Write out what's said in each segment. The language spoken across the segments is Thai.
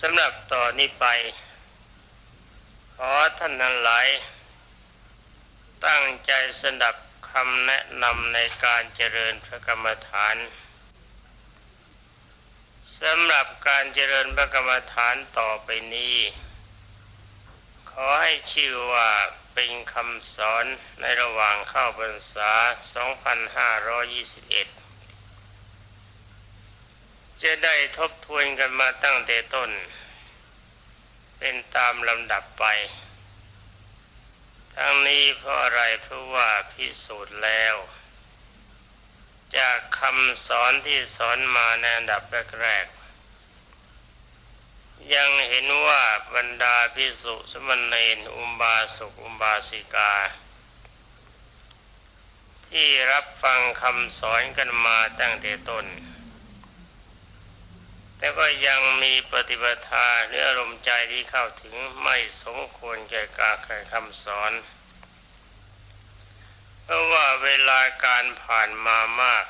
สำหรับต่อนนี้ไป ขอท่านทั้งหลาย ตั้งใจสดับคำแนะนำในการเจริญพระกรรมฐานสำหรับการเจริญพระกรรมฐานต่อไปนี้ ขอให้ชื่อว่าเป็นคำสอนในระหว่างเข้าพรรษา 2521 จะได้ทบทวนกันมาตั้งแต่ต้น เป็นตามลำดับไป ทั้งนี้เพราะอะไรเพราะว่าพิสูจน์แล้ว จากคำสอนที่สอนมาในอันดับแรกๆยังเห็นว่าบรรดาพิสุสมณเณรอุมบาสกอุมบาสิกา ที่รับฟังคำสอนกันมาตั้งแต่ต้น แต่ก็ยังมีปฏิปทาเรื่องอารมณ์ใจที่เข้าถึงไม่สมควรแก่การแข่คำสอน เพราะว่าเวลาการผ่านมามาก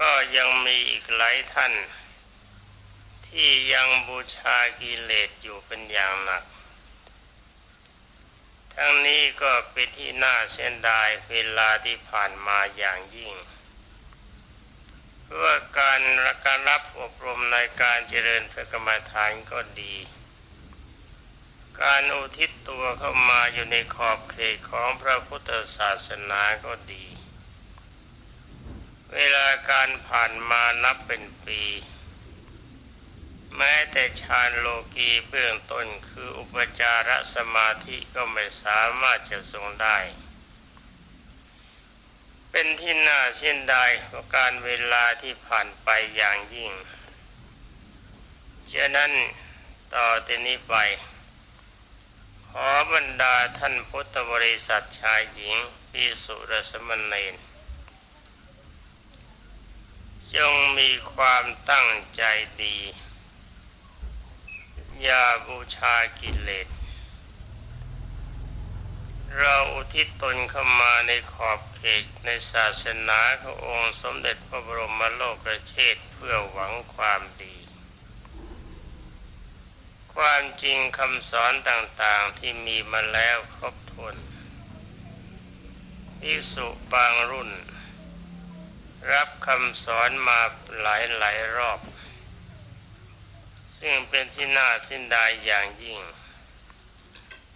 ก็ยังมีอีกหลายท่าน ที่ยังบูชากิเลสอยู่เป็นอย่างหนัก ทั้งนี้ก็เป็นที่น่าเสียดายเวลาที่ผ่านมาอย่างยิ่ง ว่าการการรับอบรมในการเจริญพระกรรมฐานก็ดี การอุทิศตัวเข้ามาอยู่ในขอบเขตของพระพุทธศาสนาก็ดี เวลาการผ่านมานับเป็นปี แม้แต่ฌานโลกีเบื้องต้นคืออุปจารสมาธิก็ไม่สามารถจะทรงได้ เป็นที่น่าเสียดายเพราะการเวลาที่ผ่านไปอย่างยิ่งฉะนั้นต่อแต่นี้ไป ขอบรรดาท่านพุทธบริษัทชายหญิงพิสุรสมณเณรจงมีความตั้งใจดี อย่าบูชากิเลส เราอุทิศตนเข้ามาในขอบเขตในศาสนาขององค์สมเด็จพระบรมโลกระเชษเพื่อหวังความดี ความจริงคำสอนต่างๆที่มีมาแล้วครบถ้วนภิกษุบางรุ่น รับคำสอนมาหลายหลายรอบ ซึ่งเป็นที่น่าสินดายอย่างยิ่ง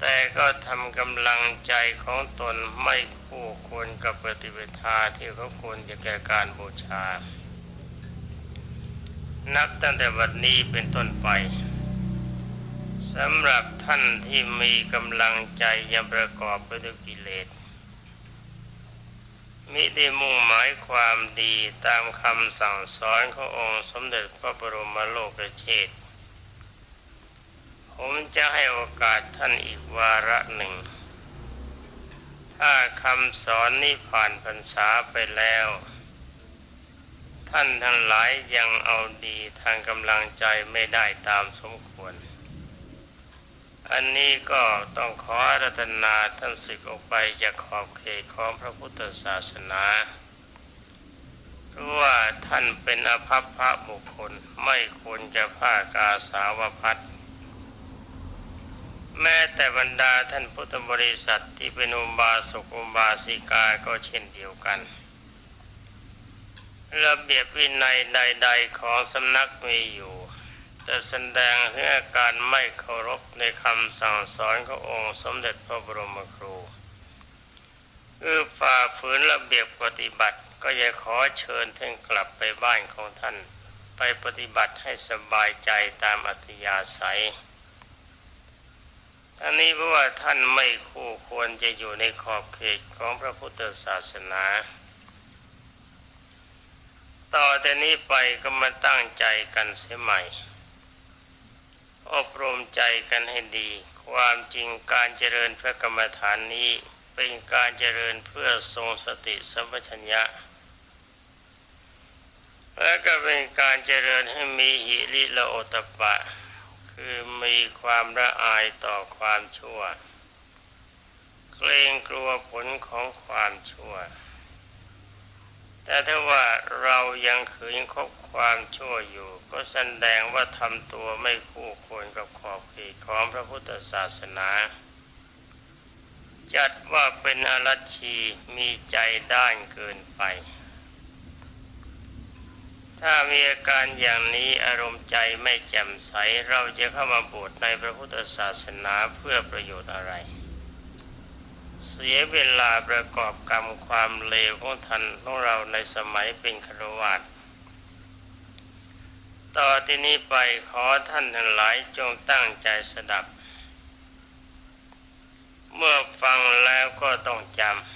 แต่ก็ทำกำลังใจของตนไม่คู่ควรกับปฏิปทาที่เขาควรจะแก่การบูชา นับตั้งแต่วันนี้เป็นต้นไปสำหรับท่านที่มีกำลังใจยังประกอบไปด้วยกิเลสมิได้มุ่งหมายความดีตามคำสั่งสอนขององค์สมเด็จพระบรมโลกเชษฐ์ ผมจะให้โอกาสท่านอีกวาระหนึ่ง ถ้าคำสอนนี้ผ่านพรรษาไปแล้ว ท่านทั้งหลายยังเอาดีทางกำลังใจไม่ได้ตามสมควร อันนี้ก็ต้องขอรัตนาท่านศึกออกไปจากขอบเขตของพระพุทธศาสนาเพราะว่าท่านเป็นอภัพพระบุคคลไม่ควรจะผ้ากาสาวพัด แม้แต่บรรดาท่านพุทธบริษัทที่เป็นอุบาสกอุบาสิกาก็เช่นเดียวกัน ระเบียบวินัยใด ๆ ของสำนักมีอยู่แต่แสดงถึงอาการไม่เคารพในคำสั่งสอนขององค์สมเด็จพระบรมครูคือฝ่าฝืนระเบียบปฏิบัติ ก็อย่าขอเชิญท่านกลับไปบ้านของท่าน ไปปฏิบัติให้สบายใจตามอัธยาศัย อันนี้เพราะว่าท่านไม่คู่ควรจะอยู่ในขอบเขตของพระพุทธศาสนา ต่อแต่นี้ไปก็มาตั้งใจกันเสียใหม่ อบรมใจกันให้ดี ความจริงการเจริญพระกรรมฐานนี้เป็นการเจริญเพื่อทรงสติสัมปชัญญะและก็เป็นการเจริญให้มีหิริละโอตปปะ คือมีความละอายต่อความชั่ว เกรงกลัวผลของความชั่ว แต่ถ้าว่าเรายังขืนคบความชั่วอยู่ ก็แสดงว่าทำตัวไม่คู่ควรกับขอบเขตของพระพุทธศาสนาจัดว่าเป็นอรัชชีมีใจด้านเกินไป ถ้ามีอาการอย่างนี้อารมณ์ใจไม่แจ่มใส เราจะเข้ามาบวชในพระพุทธศาสนาเพื่อประโยชน์อะไร เสียเวลาประกอบกรรมความเลวของท่านของเราในสมัยเป็นครวาสต่อที่นี้ไปขอท่านทั้งหลายจงตั้งใจสดับ เมื่อฟังแล้วก็ต้องจำ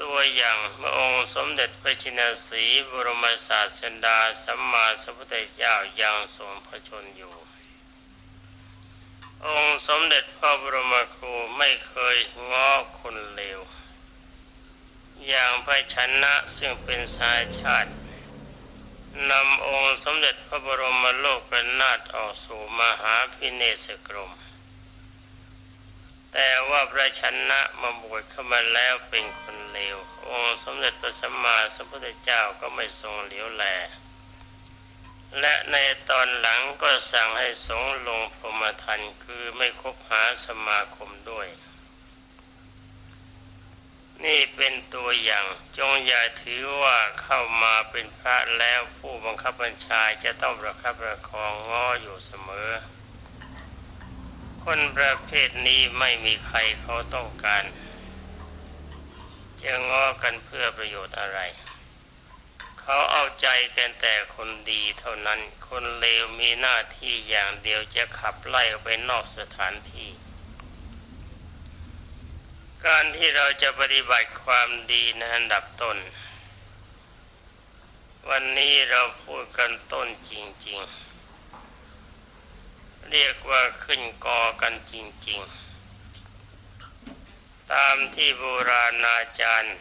ตัวอย่างพระองค์สมเด็จพระชินสีบรมศาสดาสัมมาสัมพุทธเจ้ายังทรงพระชนอยู่ องค์สมเด็จพระบรมครูไม่เคยง้อคนเลว อย่างพระชนะซึ่งเป็นสายชาตินำองค์สมเด็จพระบรมโลกนาถออกสู่มหาพิเนศกรม แต่ว่าพระชนะมาบวชเข้ามาแล้วเป็นคนเลว องค์สมเด็จพระสัมมาสัมพุทธเจ้าก็ไม่ทรงเหลียวแล และในตอนหลังก็สั่งให้สงลงพรหมทันคือไม่คบหาสมาคมด้วย นี่เป็นตัวอย่างจงอย่าถือว่าเข้ามาเป็นพระแล้วผู้บังคับบัญชาจะต้องประคับประคองง้ออยู่เสมอ คนประเภทนี้ไม่มีใครเขาต้องการ จะง้อกันเพื่อประโยชน์อะไร เขาเอาใจกันแต่คนดีเท่านั้น คนเลวมีหน้าที่อย่างเดียวจะขับไล่ไปนอกสถานที่ การที่เราจะปฏิบัติความดีในอันดับต้น วันนี้เราพูดกันต้นจริง ๆ เรียกว่าขึ้นกอกันจริง ๆ ตามที่โบราณอาจารย์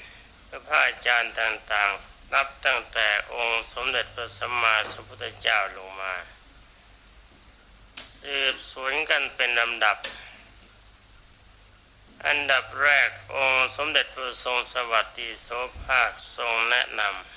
พระอาจารย์ต่างๆ นับตั้งแต่องค์สมเด็จพระสัมมาสัมพุทธเจ้าลงมา สืบสวนกันเป็นลำดับ อันดับแรกองค์สมเด็จพระทรงสวัสดีโสภาคทรงแนะนำ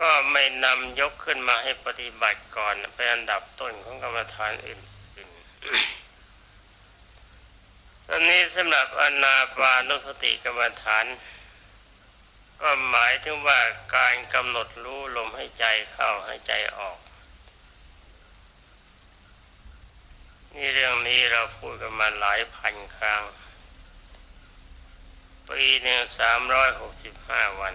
ก็ไม่นำยกขึ้นมาให้ปฏิบัติก่อนเป็นอันดับต้นของกรรมฐานอื่นๆตอนนี้สำหรับอนาปานุสติกรรมฐาน ก็หมายถึงว่าการกำหนดรู้ลมให้ใจเข้าให้ใจออก นี่เรื่องนี้เราพูดกันมาหลายพันครั้ง ปีหนึ่งสามร้อยหกสิบห้าวัน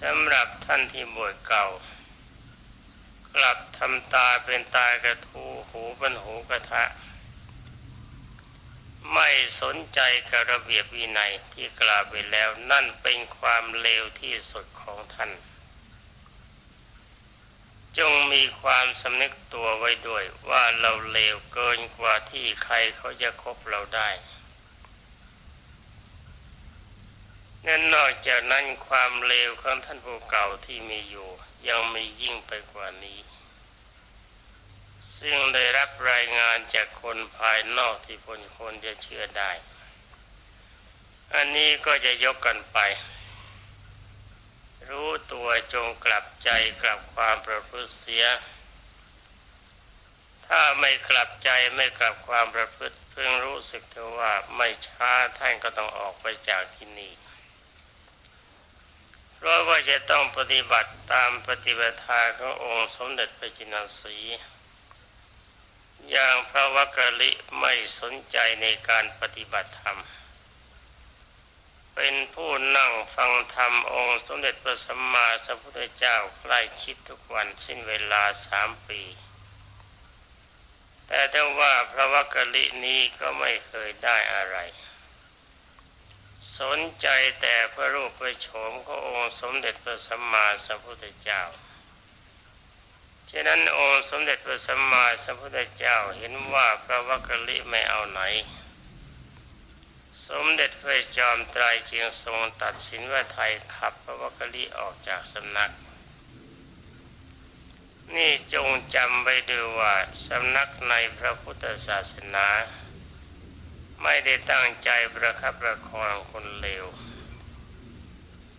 สำหรับท่านที่บวชเก่า กลับทำตาเป็นตากระทูหูเป็นหูกระทะ ไม่สนใจกับระเบียบวินัยที่กล่าวไปแล้วนั่นเป็นความเลวที่สุดของท่าน จงมีความสำนึกตัวไว้ด้วยว่าเราเลวเกินกว่าที่ใครเขาจะคบเราได้ นั่นนอกจากนั้นความเลวของท่านผู้เก่าที่มีอยู่ ยังมียิ่งไปกว่านี้ ซึ่งได้รับรายงานจากคนภายนอกที่คนคนจะเชื่อได้ อันนี้ก็จะยกกันไป รู้ตัวจงกลับใจกลับความประพฤติเสีย ถ้าไม่กลับใจไม่กลับความประพฤติเพิ่งรู้สึกเถอว่าไม่ช้าท่านก็ต้องออกไปจากที่นี่ เพราะว่าจะต้องปฏิบัติตามปฏิบัติทาขององค์สมเด็จพระจินสี อย่างพระวักกะลิไม่สนใจในการปฏิบัติธรรม เป็นผู้นั่งฟังธรรมองค์สมเด็จพระสัมมาสัมพุทธเจ้าใกล้ชิดทุกวันสิ้นเวลาสามปี แต่ถ้าว่าพระวักกะลินี้ก็ไม่เคยได้อะไร สนใจแต่พระรูปพระโฉมขององค์สมเด็จพระสัมมาสัมพุทธเจ้า ฉะนั้นองค์สมเด็จพระสัมมาสัมพุทธเจ้าเห็นว่าพระวักกะลิไม่เอาไหน สมเด็จพระจอมไตรจึงทรงตัดสินว่าไทยขับพระวักกะลิออกจากสำนัก นี่จงจำไว้ด้วยว่าสำนักในพระพุทธศาสนา ไม่ได้ตั้งใจประคับประคองคนเลว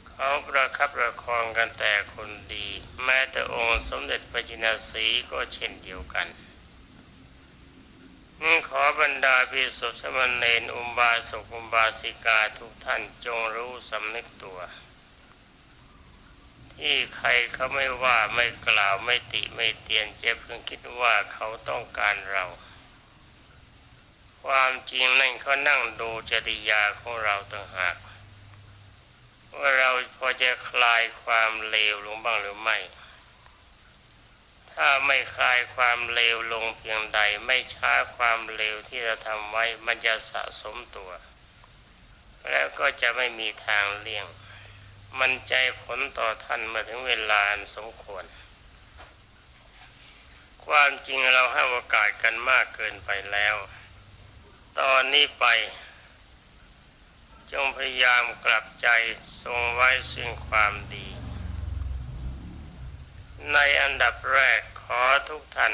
เขาประคับประคองกันแต่คนดี แม้แต่องค์สมเด็จพระจินสีก็เช่นเดียวกันขอบรรดาพิสุทธิมณเณรอุบาสกอุบาสิกาทุกท่านจงรู้สำนึกตัว ที่ใครเขาไม่ว่าไม่กล่าวไม่ติไม่เตียนเจ็บเพิ่งคิดว่าเขาต้องการเรา ความจริงนั่นเขานั่งดูจริยาของเราต่างหาก ว่าเราพอจะคลายความเลวลงบ้างหรือไม่ ถ้าไม่คลายความเลวลงเพียงใด ไม่ช้าความเลวที่เราทำไว้มันจะสะสมตัว แล้วก็จะไม่มีทางเลี่ยง มันใจผลต่อท่านมาถึงเวลาอันสมควรความจริงเราให้โอกาสกันมากเกินไปแล้ว ตอนนี้ไป จงพยายามกลับใจทรงไว้ซึ่งความดี ในอันดับแรกขอทุกท่าน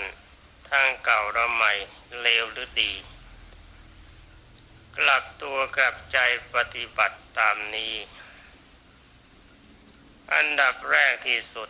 ทางเก่าเราใหม่เลวหรือดี กลับตัวกลับใจปฏิบัติตามนี้ อันดับแรกที่สุด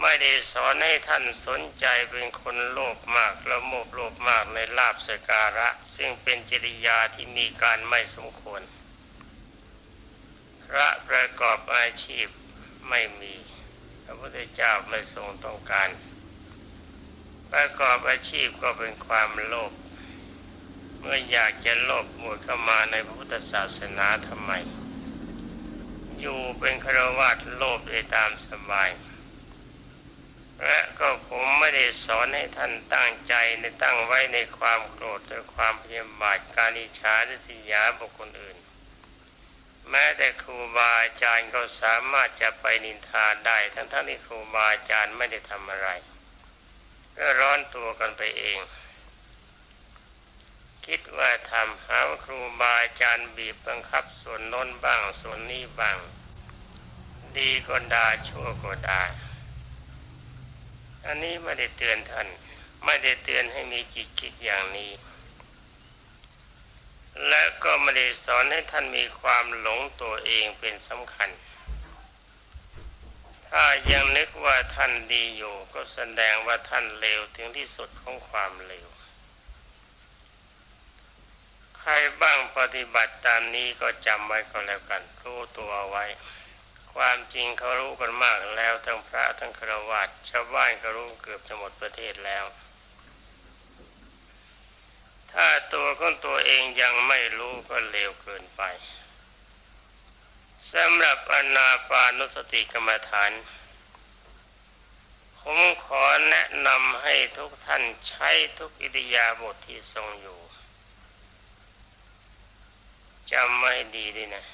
ไม่ได้สอนให้ท่านสนใจเป็นคนโลภมากและโมบโลภมากในลาบสการะ ซึ่งเป็นจริยาที่มีการไม่สมควร พระประกอบอาชีพไม่มีพระพุทธเจ้าไม่ทรงต้องการ ประกอบอาชีพก็เป็นความโลภเมื่ออยากจะโลภหมดเข้ามาในพระพุทธศาสนาทำไม อยู่เป็นครวัตโลภได้ตามสบาย และก็ผมไม่ได้สอนให้ท่านตั้งใจในตั้งไว้ในความโกรธหรือความพยาบาทการอิจฉาริยาบุคคลอื่น แม้แต่ครูบาอาจารย์ก็สามารถจะไปนินทาได้ ทั้งทั้งที่ครูบาอาจารย์ไม่ได้ทำอะไรก็ร้อนตัวกันไปเอง คิดว่าทำหาวครูบาอาจารย์บีบบังคับส่วนน้นบ้างส่วนนี้บ้าง ดีก็ด่าชั่วก็ด่า อันนี้ไม่ได้เตือนท่าน ไม่ได้เตือนให้มีจิตคิดอย่างนี้ และก็ไม่ได้สอนให้ท่านมีความหลงตัวเองเป็นสำคัญ ถ้ายังนึกว่าท่านดีอยู่ก็แสดงว่าท่านเลวถึงที่สุดของความเลวใครบ้างปฏิบัติตามนี้ก็จำไว้ก็แล้วกันรู้ตัวไว้ ความจริงเขารู้กันมากแล้วทั้งพระทั้งฆรวาสชาวบ้านก็รู้เกือบจะหมดประเทศแล้ว ถ้าตัวของตัวเองยังไม่รู้ก็เลวเกินไปสำหรับอนาปานุสติกรรมฐาน ผมขอแนะนำให้ทุกท่านใช้ทุกอิริยาบถทที่ทรงอยู่จำไม่ดีดีนะ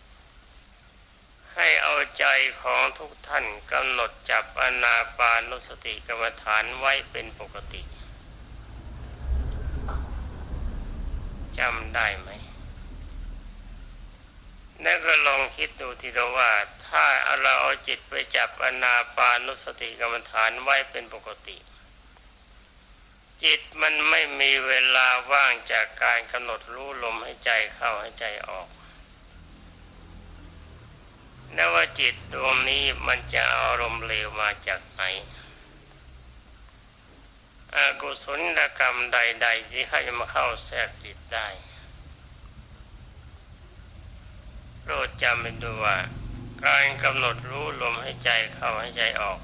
ให้เอาใจของทุกท่านกำหนดจับอนาปานุสติกรรมฐานไว้เป็นปกติจำได้ไหมนั่นก็ลองคิดดูทีเดียวว่า ถ้าเราเอาจิตไปจับอนาปานุสติกรรมฐานไว้เป็นปกติ จิตมันไม่มีเวลาว่างจากการกำหนดรู้ลมให้ใจเข้าให้ใจออก นว่าจิตดวงนี้มันจะอารมณ์เลวมาจากไหนอกุศลกรรมใด ๆ ที่เขาจะมาเข้าแทรกจิตได้โปรดจำเป็นดูว่า การกำหนดรู้ลมให้ใจเข้าให้ใจออก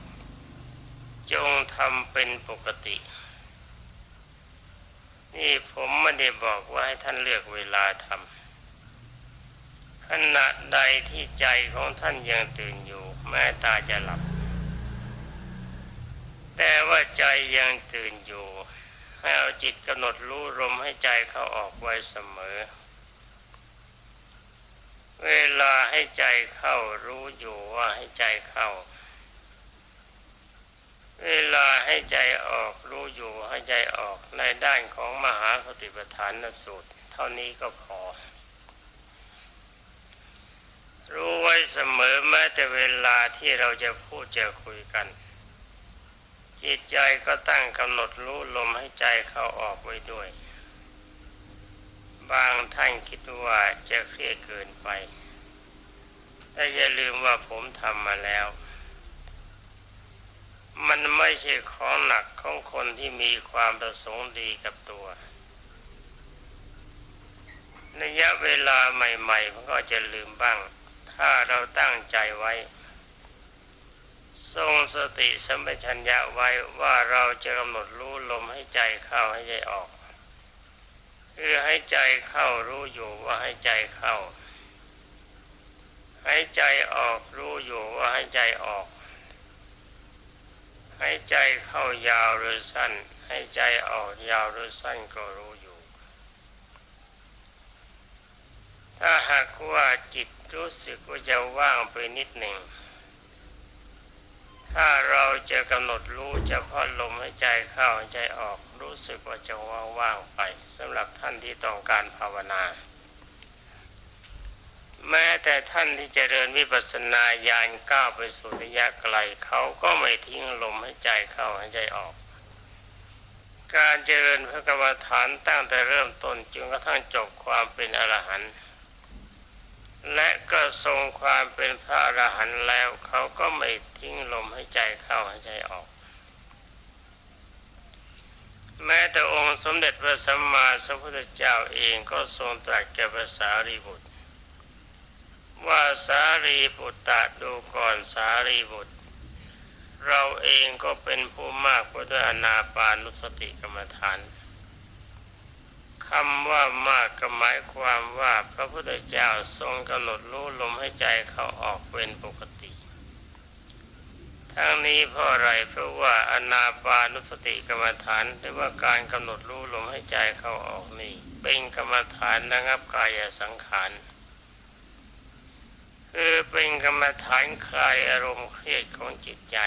จงทำเป็นปกติ นี่ผมไม่ได้บอกว่าให้ท่านเลือกเวลาทำ ขณะใดที่ใจของท่านยังตื่นอยู่ แม้ตาจะหลับ แต่ว่าใจยังตื่นอยู่ให้เอาจิตกำหนดรู้ลมให้ใจเข้าออกไว้เสมอ เวลาให้ใจเข้ารู้อยู่ว่าให้ใจเข้า เวลาให้ใจออกรู้อยู่ให้ใจออกในด้านของมหาสติปัฏฐานสูตร เท่านี้ก็พอ รู้ไว้เสมอแม้แต่เวลาที่เราจะพูดจะคุยกัน จิตใจก็ตั้งกำหนดรู้ลมให้ใจเข้าออกไว้ด้วย บางท่านคิดว่าจะเครียดเกินไปแต่อย่าลืมว่าผมทำมาแล้ว มันไม่ใช่ของหนักของคนที่มีความประสงค์ดีกับตัวระยะเวลาใหม่ๆมันก็จะลืมบ้าง ถ้าเราตั้งใจไว้ ทรงสติสัมปชัญญะไว้ว่าเราจะกำหนดรู้ลมให้ใจเข้าให้ใจออกคือให้ใจเข้ารู้อยู่ว่าให้ใจเข้า ให้ใจออกรู้อยู่ว่าให้ใจออก ให้ใจเข้ายาวหรือสั้น ให้ใจออกยาวหรือสั้นก็รู้อยู่ ถ้าหากว่าจิตรู้สึกว่าจะว่างไปนิดหนึ่ง ถ้าเราจะกำหนดรู้เฉพาะลมให้ใจเข้าใจออกรู้สึกว่าจะว่างๆไปสำหรับท่านที่ต้องการภาวนา แม้แต่ท่านที่จเจริญวิปัสสนาญาณก้าวไปสู่ระยะไกลเขาก็ไม่ทิ้งลมให้ใจเข้าให้ใจออกการเจริญพระกรรมฐานตั้งแต่เริ่มต้นจนกระทั่งจบความเป็นอรหันต์ และก็ทรงความเป็นพระอรหันต์แล้วเขาก็ไม่ทิ้งลมให้ใจเข้าให้ใจออก แม้แต่องค์สมเด็จพระสัมมาสัมพุทธเจ้าเองก็ทรงตรัสแก่ภาษารีบุตร ว่าสารีบุตรตะดูก่อนสารีบุตร เราเองก็เป็นผู้มากด้วยอนาปานุสติกรรมฐานข คำว่ามากก็หมายความว่าพระพุทธเจ้าทรงกำหนดรู้ลมให้ใจเขาออกเป็นปกติ ทั้งนี้เพราะอะไรเพราะว่าอนาปานุสติกรรมฐานหรือว่าการกำหนดรู้ลมให้ใจเขาออกนี่เป็นกรรมฐานระงับกายสังขารคือเป็นกรรมฐานคลายอารมณ์เครียดของจิตใจ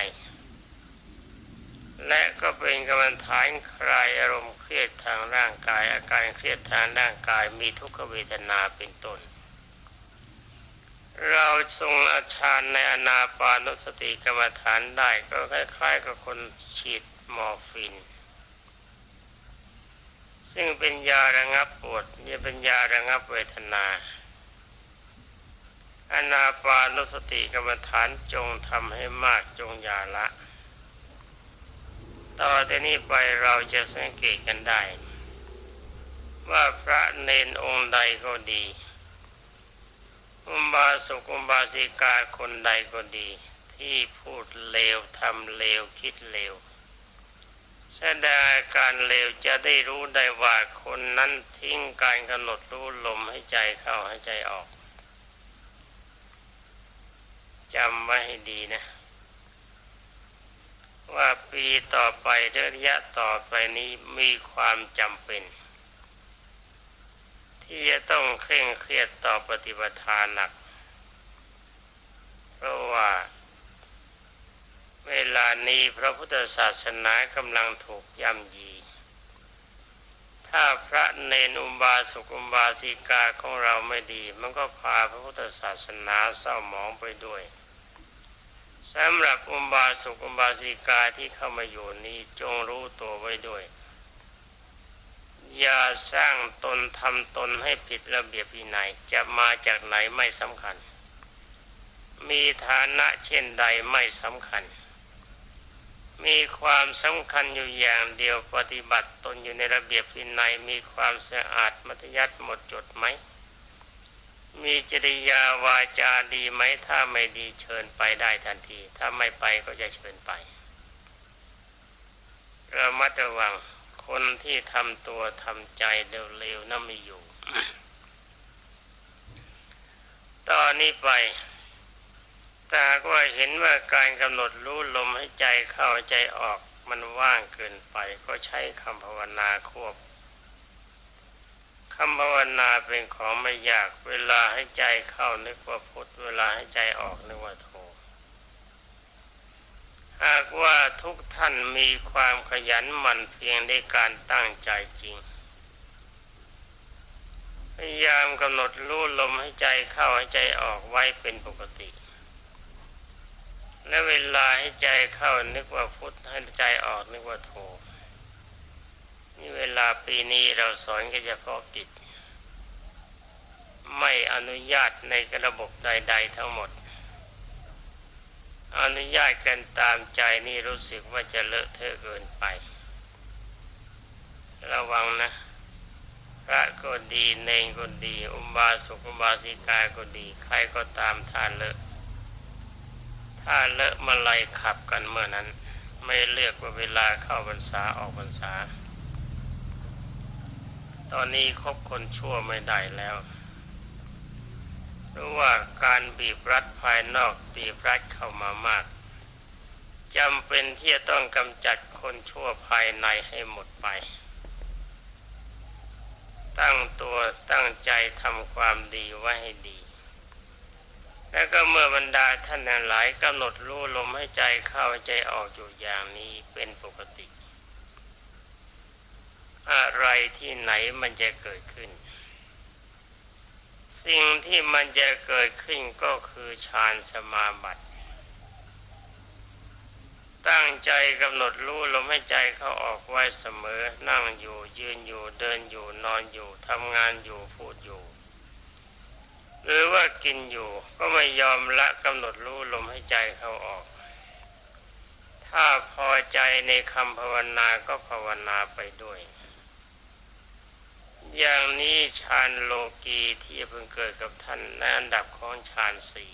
และก็เป็นกรรมฐานคลายอารมณ์เครียดทางร่างกาย อาการเครียดทางร่างกายมีทุกขเวทนาเป็นต้น เราทรงอาชานในอนาปานุสติกรรมฐานได้ก็คล้ายๆกับคนฉีดมอร์ฟิน ซึ่งเป็นยาระงับปวดนี่เป็นยาระงับเวทนาอนาปานุสติกรรมฐานจงทำให้มากจงอย่าละ ต่อจากนี้ไปเราจะสังเกตกันได้ ว่าพระเนนองค์ใดก็ดี อุบาสกอุบาสิกาคนใดก็ดี ที่พูดเลวทำเลวคิดเลวแสดงอาการเลวจะได้รู้ได้ว่าคนนั้นทิ้งการกำหนดรู้ลมให้ใจเข้าให้ใจออกจำไว้ให้ดีนะ ว่าปีต่อไประยะต่อไปนี้มีความจำเป็น ที่จะต้องเคร่งเครียดต่อปฏิบัติทานหนัก เพราะว่า เวลานี้พระพุทธศาสนากำลังถูกย่ำยี ถ้าพระเนนุบาสกอุบาสิกาของเราไม่ดี มันก็พาพระพุทธศาสนาเศร้าหมองไปด้วย สำหรับอุบาสกอุบาสิกาที่เข้ามาอยู่นี้จงรู้ตัวไว้ด้วย อย่าสร้างตนทำตนให้ผิดระเบียบวินัยจะมาจากไหนไม่สำคัญ มีฐานะเช่นใดไม่สำคัญ มีความสำคัญอยู่อย่างเดียวปฏิบัติตนอยู่ในระเบียบวินัยมีความสะอาดมัธยัติหมดจดไหม มีจริยาวาจาดีไหมถ้าไม่ดีเชิญไปได้ทันที ถ้าไม่ไปก็จะเชิญไปเระมัดระวังคนที่ทำตัวทำใจเร็วๆนั่นไม่อยู่ ตอนนี้ไปตาก็เห็นว่าการกำหนดรู้ลมให้ใจเข้าใจออกมันว่างเกินไป ก็ใช้คำภาวนาควบ คำภาวนาเป็นของไม่ยาก เวลาให้ใจเข้านึกว่าพุทธเวลาให้ใจออกนึกว่าโทหากว่าทุกท่านมีความขยันหมั่นเพียงในการตั้งใจจริง พยายามกำหนดรู้ลมให้ใจเข้าให้ใจออกไว้เป็นปกติ และเวลาให้ใจเข้านึกว่าพุทธให้ใจออกนึกว่าโท นี่เวลาปีนี้เราสอนแค่เฉพาะกิจ ไม่อนุญาตในระบบใด ๆ ทั้งหมด อนุญาตกันตามใจนี่รู้สึกว่าจะเลอะเทอะเกินไป ระวังนะ พระก็ดีเนงก็ดีอุบาสกอุบาสิกาก็ดี ใครก็ตามท่านเลอะถ้าเลอะมาไลขับกันเมื่อนั้น ไม่เลือกว่าเวลาเข้าพรรษาออกพรรษา ตอนนี้คบคนชั่วไม่ได้แล้วราะว่าการบีบรัดภายนอกบีบรัดเข้ามามากจำเป็นที่จะต้องกำจัดคนชั่วภายในให้หมดไป ตั้งตัวตั้งใจทำความดีไว้ให้ดี แล้วก็เมื่อบรรดาท่านหลายกำหนดรู้ลมให้ใจเข้าใจออกอยู่อย่างนี้เป็นปกติ อะไรที่ไหนมันจะเกิดขึ้น สิ่งที่มันจะเกิดขึ้นก็คือฌานสมาบัติตั้งใจกำหนดรู้ลมให้ใจเขาออกไว้เสมอ นั่งอยู่ยืนอยู่เดินอยู่นอนอยู่ทำงานอยู่พูดอยู่ หรือว่ากินอยู่ก็ไม่ยอมละกำหนดรู้ลมให้ใจเขาออก ถ้าพอใจในคำภาวนาก็ภาวนาไปด้วย อย่างนี้ฌานโลกีที่เพิ่งเกิดกับท่านในอันดับของฌานสี่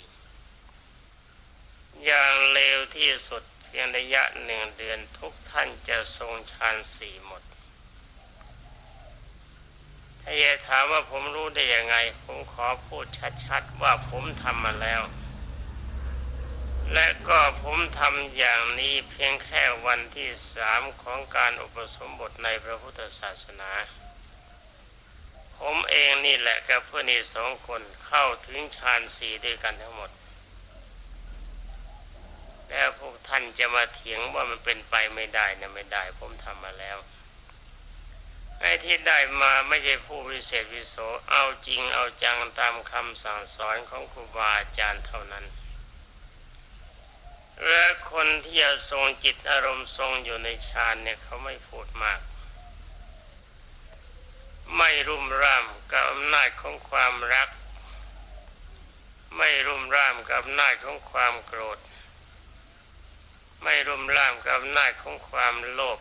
อย่างเลวที่สุดเพียงระยะหนึ่งเดือนทุกท่านจะทรงฌานสี่หมด ถ้าจะถามว่าผมรู้ได้ยังไง ผมขอพูดชัดๆว่าผมทำมาแล้ว และก็ผมทำอย่างนี้เพียงแค่วันที่สามของการอุปสมบทในพระพุทธศาสนา ผมเองนี่แหละกับเพื่อนอีกสองคนเข้าถึงฌานสี่ด้วยกันทั้งหมด แล้วพวกท่านจะมาเถียงว่ามันเป็นไปไม่ได้นะไม่ได้ ผมทำมาแล้วไอ้ที่ได้มาไม่ใช่ผู้วิเศษวิโสเอาจริงเอาจังตามคำสั่งสอนของครูบาอาจารย์เท่านั้น และคนที่จะทรงจิตอารมณ์ทรงอยู่ในฌานเนี่ยเขาไม่พูดมาก ไม่รุ่มร่ามกับอำนาจของความรัก ไม่รุ่มร่ามกับอำนาจของความโกรธ ไม่รุ่มร่ามกับอำนาจของความโลภ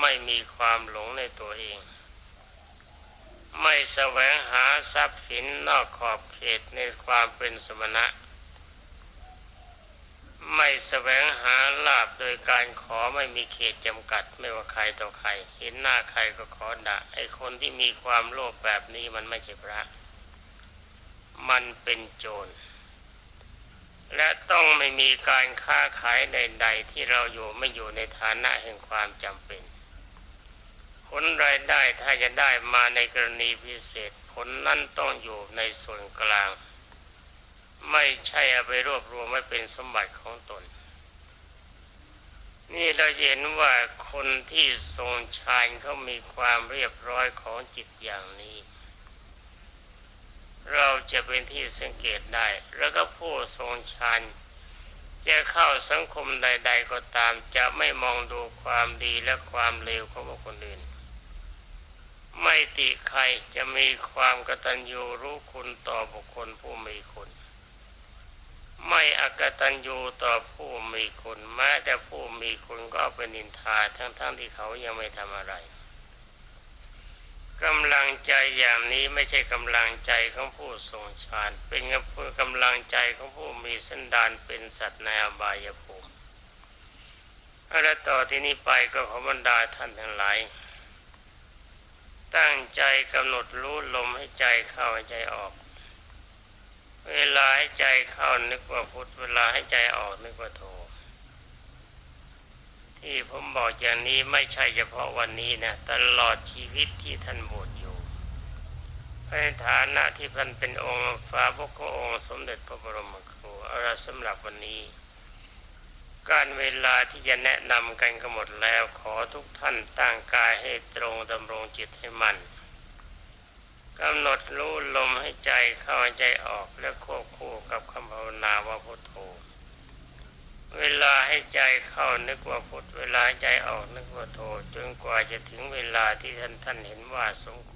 ไม่มีความหลงในตัวเอง ไม่แสวงหาทรัพย์สินนอกขอบเขตในความเป็นสมณะ ไม่แสวงหาลาบโดยการขอไม่มีเขตจำกัด ไม่ว่าใครต่อใคร เห็นหน้าใครก็ขอด่าไอคนที่มีความโลภแบบนี้มันไม่ใช่พระ มันเป็นโจร และต้องไม่มีการค้าขายใด ๆ ที่เราอยู่ไม่อยู่ในฐานะแห่งความจำเป็น ผลรายได้ถ้าจะได้มาในกรณีพิเศษ ผลนั้นต้องอยู่ในส่วนกลาง ไม่ใช่เอาไปรวบรวมไว้เป็นสมบัติของตน นี่เราเห็นว่าคนที่ทรงฌานเขามีความเรียบร้อยของจิตอย่างนี้ เราจะเป็นที่สังเกตได้ แล้วก็ผู้ทรงฌานจะเข้าสังคมใด ๆ ก็ตาม จะไม่มองดูความดีและความเลวของบุคคลอื่น ไม่ติใครจะมีความกตัญญูรู้คุณต่อบุคคลผู้มีคุณ ไม่อกตัญญูต่อผู้มีคุณแม้แต่ผู้มีคุณก็เป็นนินทาทั้งๆทที่เขายังไม่ทำอะไรกำลังใจอย่างนี้ไม่ใช่กำลังใจของผู้ทรงฌานเป็นกำลังใจของผู้มีสันดานเป็นสัตว์ในอบายภูมิและต่อที่นี้ไปก็ขอบรรดาท่านทั้งหลาย ตั้งใจกำหนดรู้ลมให้ใจเข้าใจออก เวลาให้ใจเข้านึกว่าพุทธเวลาให้ใจออกนึกว่าโทที่ผมบอกอย่างนี้ไม่ใช่เฉพาะวันนี้นะตลอดชีวิตที่ท่านบวชอยู่ในฐานะที่ท่านเป็นองค์ฟ้าพระองค์สมเด็จพระบรมครูอาละสำหรับวันนี้ การเวลาที่จะแนะนำกันก็หมดแล้วขอทุกท่านตั้งกายให้ตรงดำรงจิตให้มั่น กำหนดรู้ลมให้ใจเข้าใจออกและควบคู่กับคำภาวนาว่าพุทโธ เวลาให้ใจเข้านึกว่าพุทเวลาใจออกนึกว่าโธจนกว่าจะถึงเวลาที่ท่านท่านเห็นว่าสมควร